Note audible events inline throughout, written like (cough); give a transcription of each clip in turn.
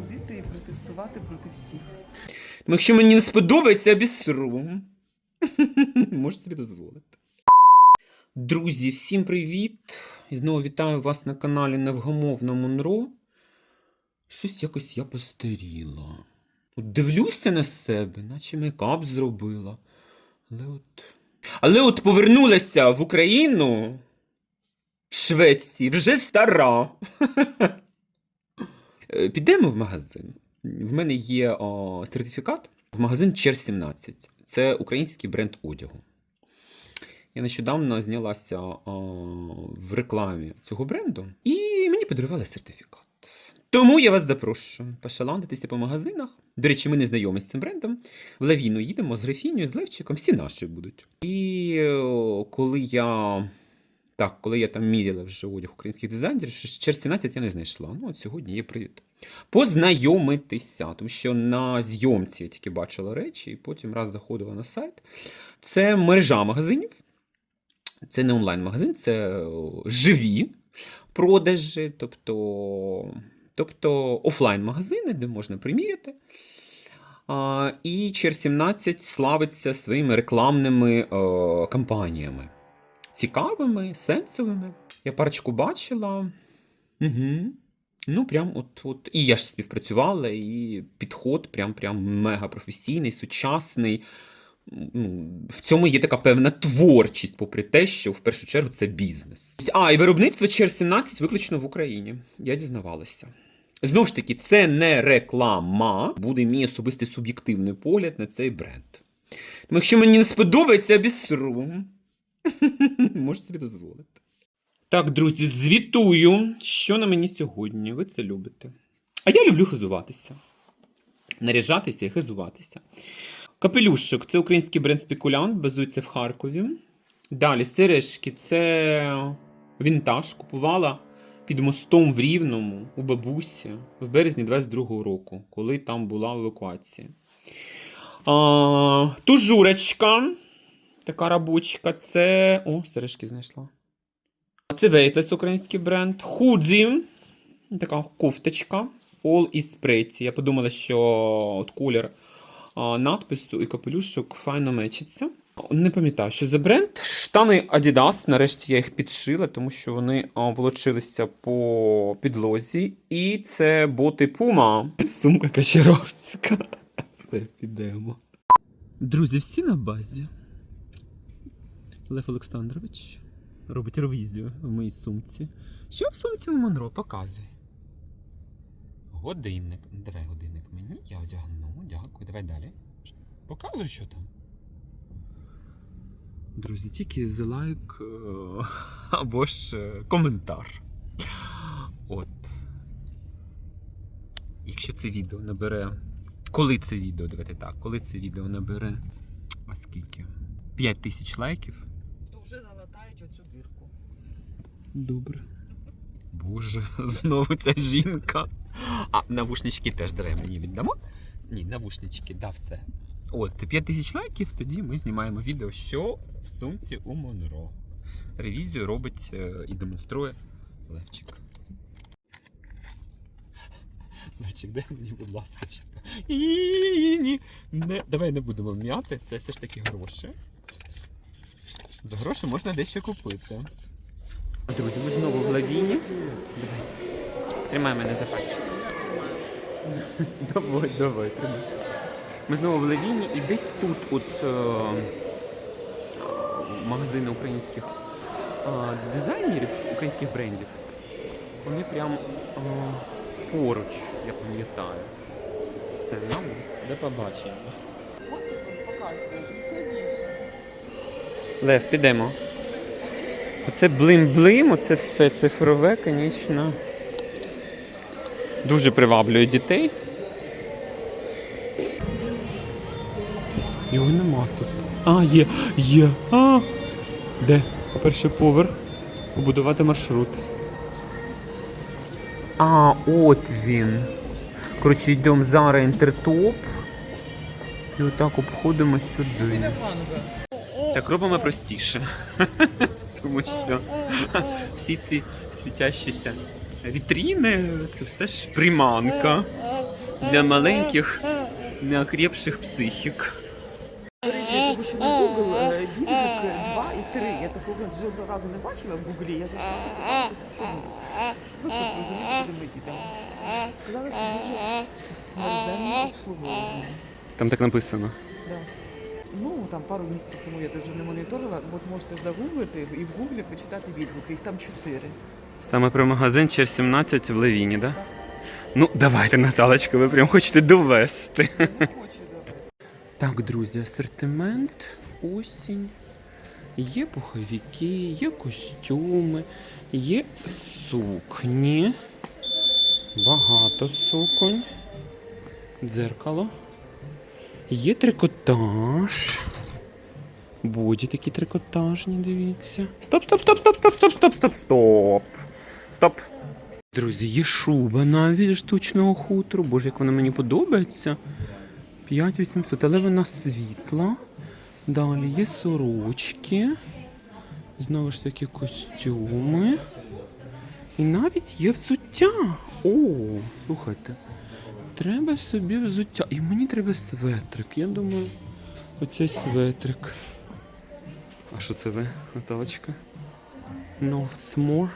ходити і протестувати проти всіх. Якщо мені не сподобається, я обісру. (laughs) Можу собі дозволити. Друзі, всім привіт! І знову вітаю вас на каналі Невгамовна Монро. Щось якось я постаріла. От дивлюся на себе, наче мейкап зробила. Але от. Але от повернулася в Україну Швеції, вже стара. (laughs) Е, Підемо в магазин. В мене є о, сертифікат в магазин Чер 17. Це український бренд одягу. Я нещодавно знялася о, в рекламі цього бренду, і мені подарували сертифікат. Тому я вас запрошую пошаландитися по магазинах. До речі, ми не знайомі з цим брендом. В Лавіну їдемо з Графіню, з Левчиком, всі наші будуть. І коли я. Так, коли я там міряла вже одяг українських дизайнерів, що Чер 17 я не знайшла. Ну, от сьогодні є привід. Познайомитися, тому що на зйомці я тільки бачила речі, і потім раз заходила на сайт. Це мережа магазинів. Це не онлайн-магазин, це живі продажі, тобто, тобто офлайн-магазини, де можна приміряти. І Чер 17 славиться своїми рекламними е, кампаніями. Цікавими, сенсовими. Я парочку бачила. Угу. Ну, прям от, от. І я ж співпрацювала, і підход прям, прям мега професійний, сучасний. Ну, в цьому є така певна творчість, попри те, що в першу чергу це бізнес. А, і виробництво Чер 17 виключно в Україні. Я дізнавалася. Знову ж таки, це не реклама, буде мій особистий суб'єктивний погляд на цей бренд. Тому якщо мені не сподобається, я обісру. (laughs) Можу собі дозволити. Так, друзі, звітую, що на мені сьогодні. Ви це любите. А я люблю хизуватися. Наряжатися і хизуватися. Капелюшок це український бренд спекулянт, базується в Харкові. Далі сережки це вінтаж. Купувала під мостом в Рівному у бабусі в березні 22-го року, коли там була евакуація. А, тужурочка. Така рабочка. Це. О, сережки знайшла. Це Вейтлес, український бренд. Худзі. Така кофточка. All is pretty. Я подумала, що от колір надпису і капелюшок файно мечиться. Не пам'ятаю, що за бренд. Штани Adidas. Нарешті я їх підшила, тому що вони волочилися по підлозі. І це боти Puma. Сумка Качаровська. (laughs) Все, підемо. Друзі, всі на базі. Лев Олександрович робить ревізію в моїй сумці. Що в сумці у Монро? Показуй. Годинник. Давай годинник мені, я одягну. Дякую. Давай далі. Показуй, що там. Друзі, тільки за лайк е, або ж е, коментар. От. Якщо це відео набере. Коли це відео, давайте так, коли це відео набере. А скільки? 5 тисяч лайків. То вже залатають оцю дирку. Добре. Боже, (laughs) знову ця жінка. А, навушнички теж давай мені віддамо. Ні, навушнички, да, все. От, 5 тисяч лайків, тоді ми знімаємо відео, що в сумці у Монро. Ревізію робить е, і демонструє Левчик. Левчик, дай мені, будь ласка. Ні, не, давай не будемо м'яти, це все ж таки гроші. За гроші можна дещо купити. Друзі, ми знову в лавіні. Тримай мене за пальчик. Давай, давай, тримай. Ми знову в лавіні і десь тут от е, магазини українських е, дизайнерів, українських брендів. Вони прям е, поруч, я пам'ятаю. Все, ну, до побачення. Ось він показує, все більше. Лев, підемо. Оце блим-блим, оце все цифрове, звісно. Дуже приваблює дітей. Його нема тут. А, є, є. А. Де? Перший поверх. Побудувати маршрут. А, от він. Коротше, йдемо зараз інтертоп. І отак обходимо сюди. Так робимо простіше. (laughs) Тому що всі ці світящіся вітріни це все ж приманка. для маленьких неокрепших психік. Тому що на Google відгук 2 і 3. Я такого жодного разу не бачила в Гуглі. Я зайшла поцікавитися, буде. Ну, щоб розуміти, куди ми їдемо. Сказали, що дуже мерзенне обслуговування. Там так написано. Да. Ну, там пару місяців тому я дуже не моніторила. От можете загуглити і в Гуглі почитати відгуки. Їх там чотири. Саме про магазин Чер 17 в Левіні, да? Ну, давайте, Наталочка, ви прям хочете довести. Не хочу добре. Так, друзі, асортимент, осінь. Є пуховики, є костюми, є сукні. Багато суконь. Дзеркало. Є трикотаж. Боді такі трикотажні, дивіться. Стоп, стоп, стоп, стоп, стоп, стоп, стоп, стоп, стоп. Стоп. Друзі, є шуба навіть штучного хутру. Боже, як вона мені подобається. 5800, але вона світла. Далі є сорочки. Знову ж таки костюми. І навіть є взуття. О, слухайте. Треба собі взуття. І мені треба светрик. Я думаю, оцей светрик. А що це ви, Наталочка? Northmore.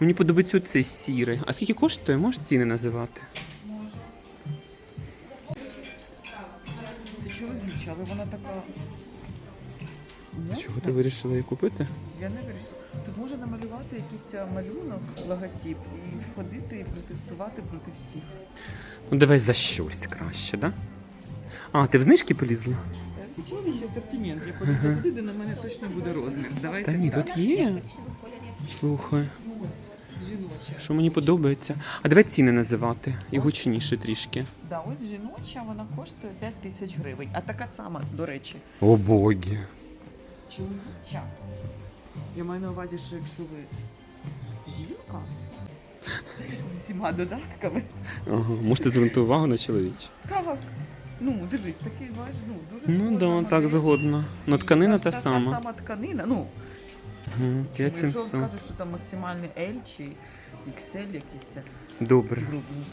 Мені подобається оцей сірий. А скільки коштує? Можеш ціни називати? Це чоловіча, але вона така. Чого ти вирішила її купити? Я не вирішила. Тут можна намалювати якийсь малюнок, логотип і ходити і протестувати проти всіх. Ну давай за щось краще, да? А, ти в знижки полізла? Е, Це чоловічий асортимент. Я полізла туди, де на мене точно буде розмір. Давайте Та ні, так. тут є. Слухай, ось, жіноча. що мені подобається. А давай ціни називати. І гучніше трішки. Да, ось жіноча, вона коштує 5 тисяч гривень. А така сама, до речі, О боги. чоловіча. Я маю на увазі, що якщо ви жінка з всіма додатками, Ага, можете звернути увагу на чоловічі. так. Ну, дивись, такий бач, ну, дуже Ну схожа да, модель. так згодна. Ну тканина та така сама. сама тканина. Ну, Угу, чому, якщо вам 5700. скажуть, що там максимальний L чи XL якийсь Добре. грубний.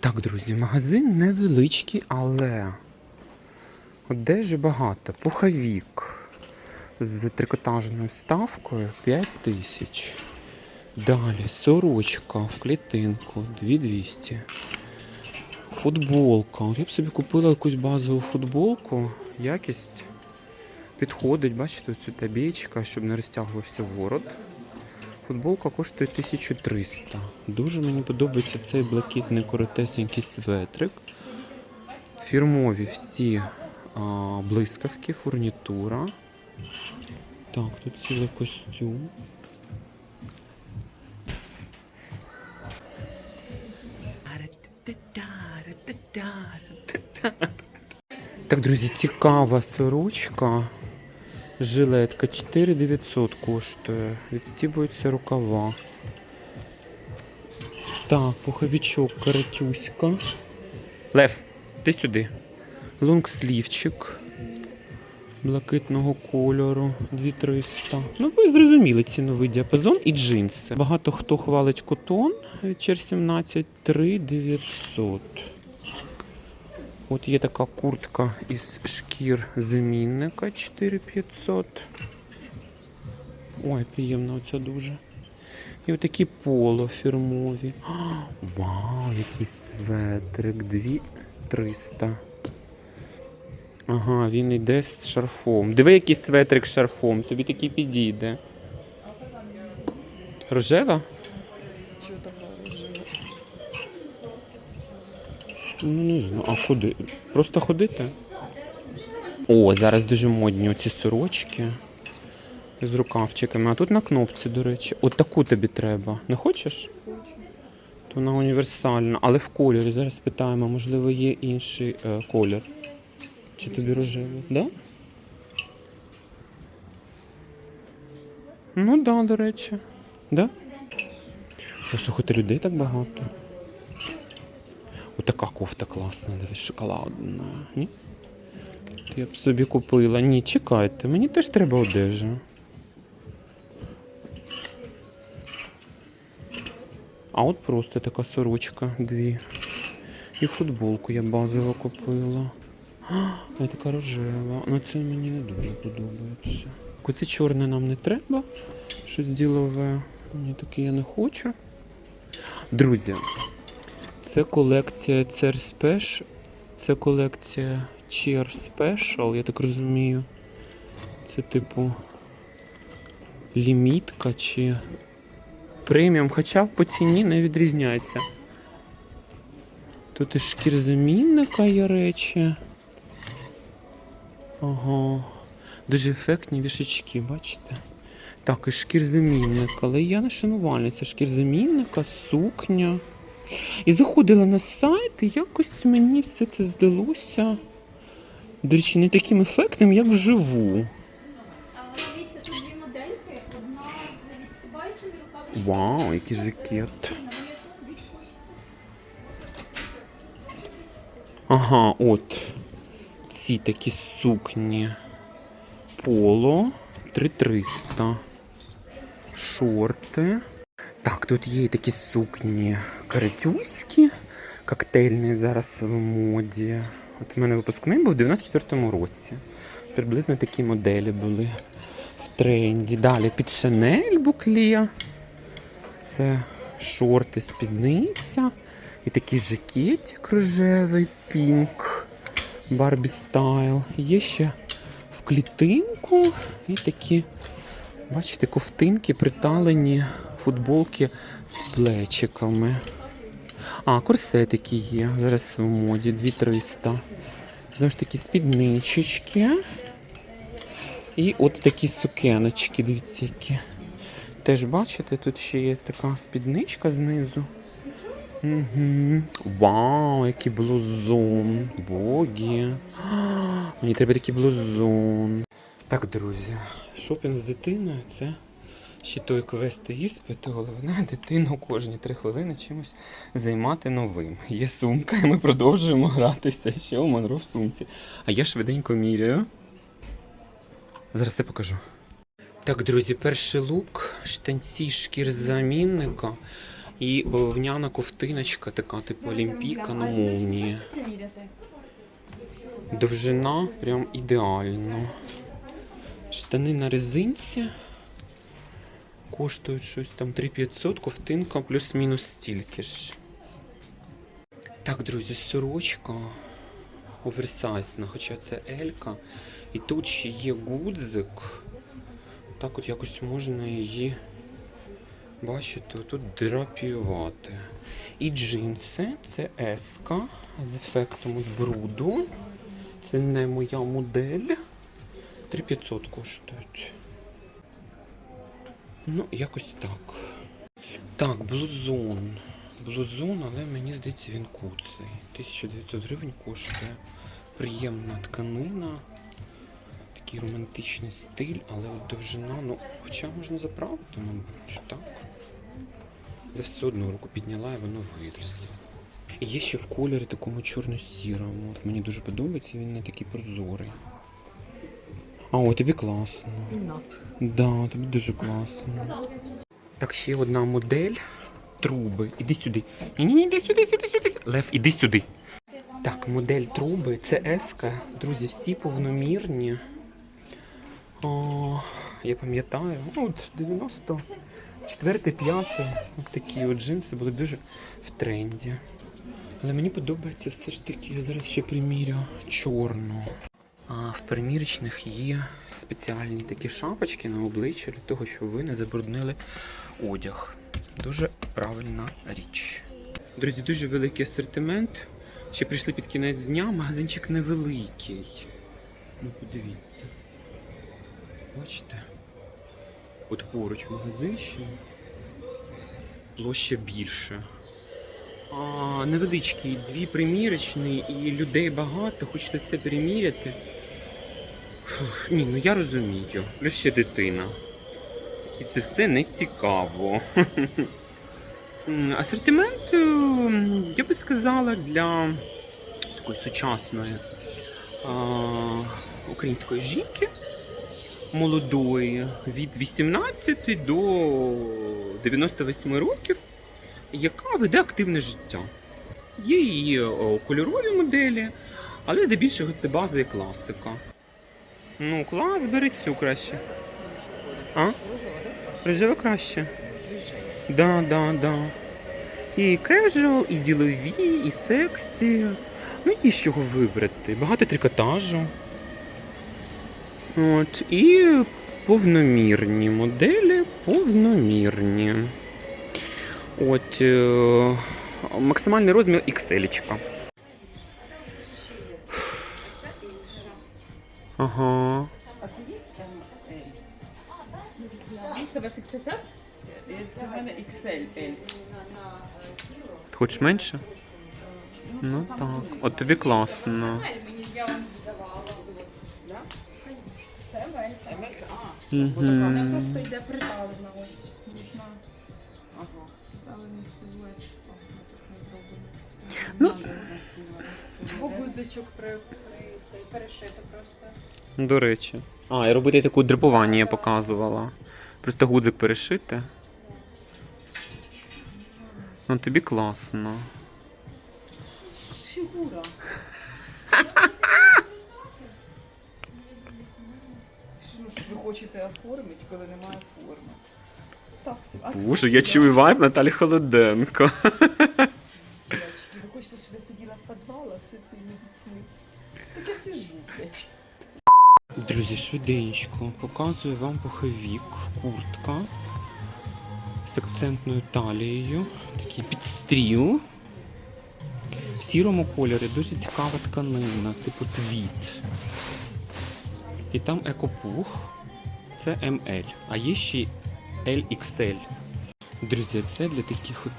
Так, друзі, магазин невеличкий, але одежі багато. Пуховік з трикотажною вставкою 5 тисяч. Далі сорочка в клітинку 2200. Футболка. Я б собі купила якусь базову футболку. Якість підходить, бачите, цю табічка, щоб не розтягувався ворот. Футболка коштує 1300. Дуже мені подобається цей блакитний коротесенький светрик. Фірмові всі а, блискавки, фурнітура. Так, тут цілий костюм. Так, друзі, цікава сорочка. Жилетка 4900 коштує. Відстібуються рукава. Так, пуховичок каратюська. Лев, ти сюди. Лонгслівчик блакитного кольору 2300. Ну, ви зрозуміли ціновий діапазон і джинси. Багато хто хвалить котон Чер 17 3900. От є така куртка із шкір замінника 4500. Ой, приємно оця дуже. І отакі поло фірмові. (gasps) Вау, який светрик. 2300. Ага, він йде з шарфом. Диви, який светрик з шарфом. Тобі такий підійде. Рожева? Ну, не знаю. А куди? Просто ходити? О, зараз дуже модні оці сорочки з рукавчиками. А тут на кнопці, до речі. От таку тобі треба. Не хочеш? То вона універсальна, але в кольорі. Зараз питаємо, можливо, є інший е, колір. Чи тобі рожевий? Да? Ну да, до речі. Да? Слухайте, людей так багато. Отака кофта класна, дивись, шоколадна. Ні? Я б собі купила. Ні, чекайте, мені теж треба одежа. А от просто така сорочка, дві. І футболку я базово купила. А, я така рожева. Ну це мені не дуже подобається. Оце чорне нам не треба. Щось ділове. Ні, таке я не хочу. Друзі, це колекція Chair Special. Це колекція Chair Special, я так розумію. Це типу лімітка чи преміум, хоча по ціні не відрізняється. Тут і шкірзамінника є речі. Ага. Дуже ефектні вішечки, бачите? Так, і шкірзамінник, але я не шанувальниця шкірзамінника, сукня. І заходила на сайт, і якось мені все це здалося. До речі, не таким ефектним, як вживу. Дивіться, тут дві модельки. Одна з відступаючими рукавичками. Вау, який жакет. Ага, от. Ці такі сукні. Поло 3300. Шорти. Так, тут є такі сукні каратюські, коктейльні зараз в моді. От у мене випускний був в 94-му році. Приблизно такі моделі були в тренді. Далі під Шанель буклє. Це шорти, спідниця. І такий жакетик рожевий, пінк, Барбі стайл. Є ще в клітинку і такі, бачите, ковтинки приталені футболки з плечиками. А, корсетики є. Зараз в моді 2300. Знову ж таки, спідничечки. І от такі сукеночки, дивіться, які. Теж бачите, тут ще є така спідничка знизу. Вау, який блузон. Боги. (gasps) Мені треба такий блузон. Так, друзі, шопінг з дитиною це ще той квест і іспит. Головне дитину кожні три хвилини чимось займати новим. Є сумка, і ми продовжуємо гратися. Ще у Монро в сумці. А я швиденько міряю. Зараз все покажу. Так, друзі, перший лук, штанці шкірзамінника і бавовняна ковтиночка, така типу олімпійка на молнії. Довжина прям ідеально. Штани на резинці. Коштують щось там 3500, ковтинка плюс-мінус стільки ж. Так, друзі, сорочка оверсайзна, хоча це Елька. І тут ще є гудзик. Так от якось можна її бачите, тут драпіювати. І джинси це еска з ефектом от бруду. Це не моя модель. 3500 коштують. Ну, якось так. Так, блузон. Блузон, але мені здається, він куций. 1900 гривень коштує. Приємна тканина. Такий романтичний стиль, але от довжина, ну, хоча можна заправити, мабуть, так. Я все одно руку підняла і воно вилізло. І є ще в кольорі такому чорно-сірому. От мені дуже подобається, він не такий прозорий. А, о, тобі класно. Да, тобі дуже класно. Так, ще одна модель. Труби. Іди сюди. Ні, ні, іди сюди, сюди, сюди. Лев, іди сюди. Так, модель труби. Це еска. Друзі, всі повномірні. О, я пам'ятаю, ну, от 94 5 такі от джинси були дуже в тренді. Але мені подобається все ж таки, я зараз ще примірю чорну. А в примірочних є спеціальні такі шапочки на обличчя для того, щоб ви не забруднили одяг. Дуже правильна річ. Друзі, дуже великий асортимент. Ще прийшли під кінець дня. Магазинчик невеликий. Ну, подивіться. Бачите? От поруч магазин ще. Площа більше. А, невеличкий, дві примірочні і людей багато, хочете все переміряти. Фух, ні, ну я розумію. Плюс ще дитина. І це все не цікаво. Асортимент, е, я би сказала, для такої сучасної а, української жінки молодої від 18 до 98 років, яка веде активне життя. Є і кольорові моделі, але здебільшого це база і класика. Ну, клас, бери цю краще. А? Рожева краще. Да, да, да. І кежуал, і ділові, і сексі. Ну, є з чого вибрати. Багато трикотажу. От, і повномірні моделі, повномірні. От, е, максимальний розмір XL. Ага. А це є? Це вас XSS? Е, Це в мене XL, L. Хочеш менше? Ну так. От тобі класно. Вам віддавала. Це вель. А, Мгм. Вона просто йде приталена ось. Можна ага. приталений силует. О, так Ну. не зроблено. Бо гузичок при, при цей перешито просто. До речі. А, і робити таку дрипування я показувала. Просто гудзик перешити. Ну тобі класно. Фігура. (laughs) ви хочете оформити, коли немає форми? Так, собі. А, Боже, я чую вайб Наталі Холоденко. девочки, Ви хочете, щоб я сиділа в підвалах зі своїми дітьми? Так я сижу, блядь. Друзі, швиденько показую вам пуховік, куртка з акцентною талією, такий підстріл. В сірому кольорі дуже цікава тканина, типу твіт. І там екопух. Це ML, а є ще LXL. Друзі, це для таких от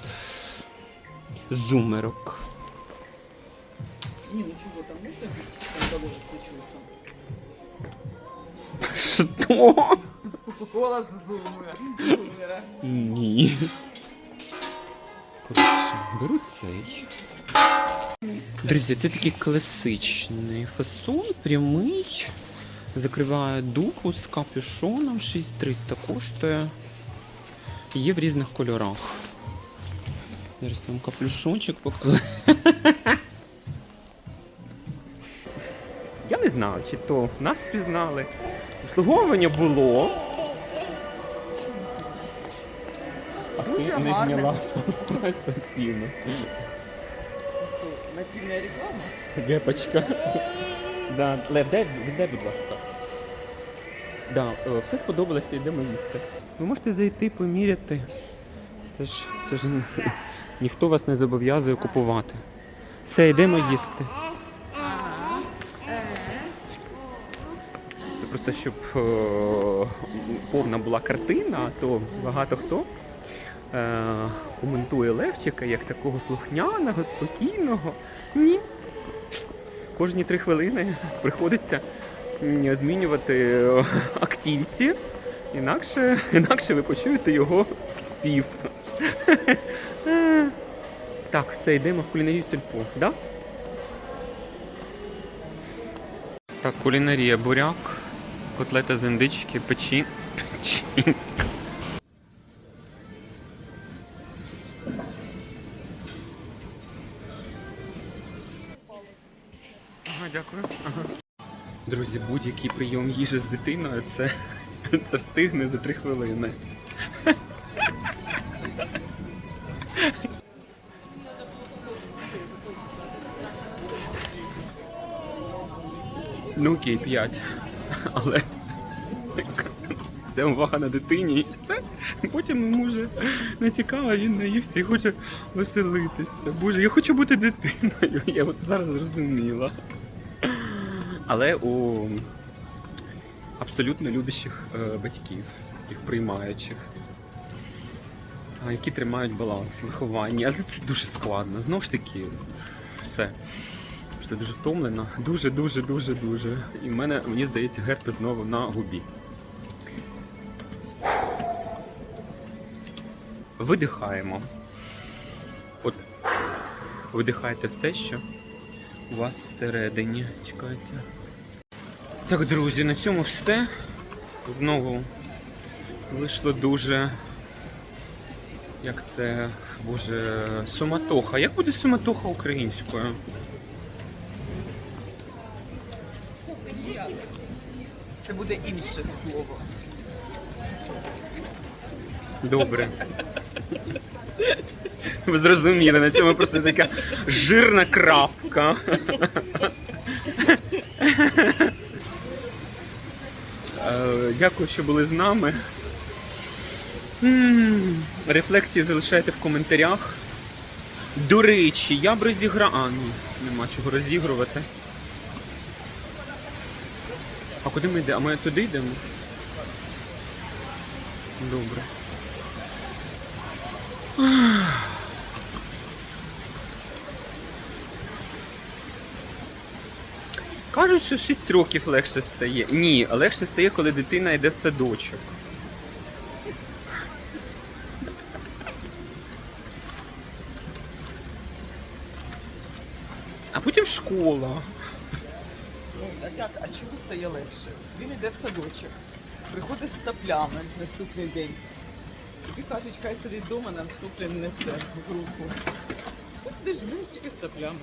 зумерок. Ні, ну чого там можна бути? Там доволі случився. Що? Голос зумера. Зумера. Ні. Коротше, беру цей. Друзі, це такий класичний фасон, прямий. Закриває дупу з капюшоном, 6300 коштує. Є в різних кольорах. Зараз вам капюшончик покажу. Я не знаю, чи то нас впізнали. Обслуговування було. Дуже Ти не гарне. зняла ціну. Це нативна реклама? Гепочка. Да. Лев, дай, дай, будь ласка. Да, е, все сподобалося, йдемо їсти. Ви можете зайти, поміряти. Це ж, це ж (laughs) ніхто вас не зобов'язує купувати. Все, йдемо їсти. Це просто щоб е, повна була картина, то багато хто е, коментує Левчика як такого слухняного, спокійного. Ні. Кожні три хвилини приходиться змінювати е, активіті, інакше, інакше ви почуєте його спів. Так, все, йдемо в кулінарію сільпо, да? Так, кулінарія буряк, котлета з індички, печі. печінка. Друзі, будь-який прийом їжі з дитиною це, (laughs) це встигне за три хвилини. Ну окей, п'ять. Але вся увага на дитині і все. Потім йому вже не цікаво, він наївся і хоче веселитися. Боже, я хочу бути дитиною. (laughs) Я от зараз зрозуміла. Але у абсолютно любящих е, батьків, таких приймаючих, які тримають баланс в вихованні. Але це дуже складно. Знову ж таки, все. Просто дуже втомлена. Дуже, дуже, дуже. І в мене, мені здається, герпес знову на губі. Видихаємо. От видихайте все, що у вас всередині. Чекайте. Так, друзі, на цьому все. Знову вийшло дуже Як це, боже, суматоха. Як буде суматоха українською? Це буде інше слово. Добре. Ви зрозуміли, на цьому просто така жирна крапка. Е, Дякую, що були з нами. Рефлексії залишайте в коментарях. До речі, я б розіграв. А, ні, нема чого розігрувати. А куди ми йдемо? А ми туди йдемо? Добре. Кажуть, що 6 років легше стає. Ні, легше стає, коли дитина йде в садочок. А потім школа. Ну, а чому стає легше? Він йде в садочок, приходить з саплями наступний день. Тобі кажуть, хай сидить вдома, нам соплі несе в руку. Ти сидиш з тільки з саплями.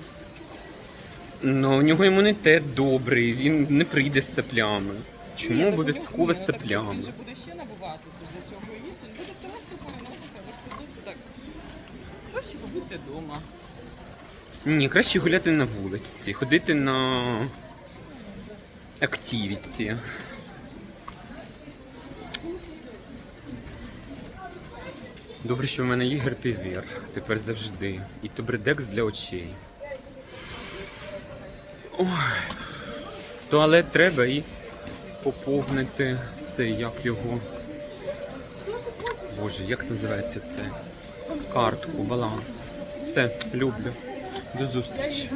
Ну, у нього імунітет добрий, він не прийде з цеплями. Чому обов'язково з цеплями? Він же буде ще набувати, це ж для цього і є. Він буде це легко переносити, але все це так. Краще побути вдома. Ні, краще гуляти на вулиці, ходити на активіці. Добре, що в мене є герпівір. Тепер завжди. І тобридекс для очей. Ой. Туалет треба і поповнити це, як його. Боже, як називається це? Картку, баланс. Все, люблю. До зустрічі.